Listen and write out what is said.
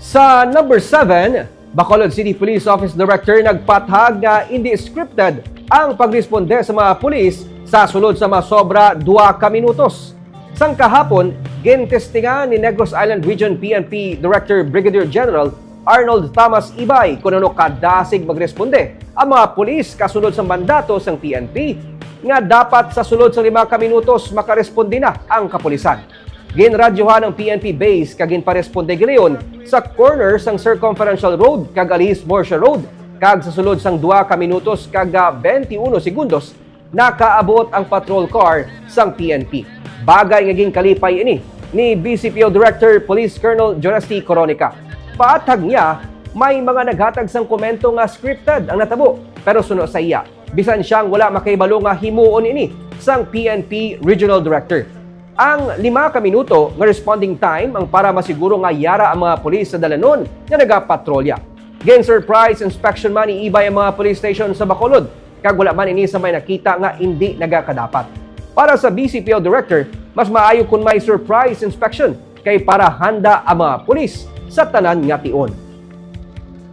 Sa number 7, Bacolod City Police Office Director nagpatahag na hindi scripted ang pagresponde sa mga pulis sa sulod sa mga sobra 2 ka minutos. Sang kahapon, gintestingan ni Negros Island Region PNP Director Brigadier General Arnold Thomas Ibay kung ano kadasig magresponde ang mga pulis kasunod sa mandato sang PNP nga dapat sa sulod sa 5 ka minutos makaresponde na ang kapulisan. Ginradyohan ng PNP base kagin paresponde gileon sa corner sang Circumferential Road kag Alice Morsha Road kag sa sulod sang 2 ka minutos kag ah, 21 segundos nakaabot ang patrol car sang PNP. Bagay nga ging kalipay ini ni BCPO Director Police Colonel Jonasti Coronica. Paatag niya may mga naghatag sang komento nga scripted ang natabo pero suno sa iya. Bisan siyang wala makaibalo nga himuon ini sang PNP Regional Director. Ang lima ka minuto nga responding time ang para masiguro nga yara ang mga pulis sa dalanon nga nagapatrolya. Gen surprise inspection man iibay ang mga police station sa Bacolod kag wala man ini sa may nakita nga hindi nagakadapat. Para sa BCPO Director, mas maayo kung may surprise inspection kay para handa ang mga pulis sa tanan nga tion.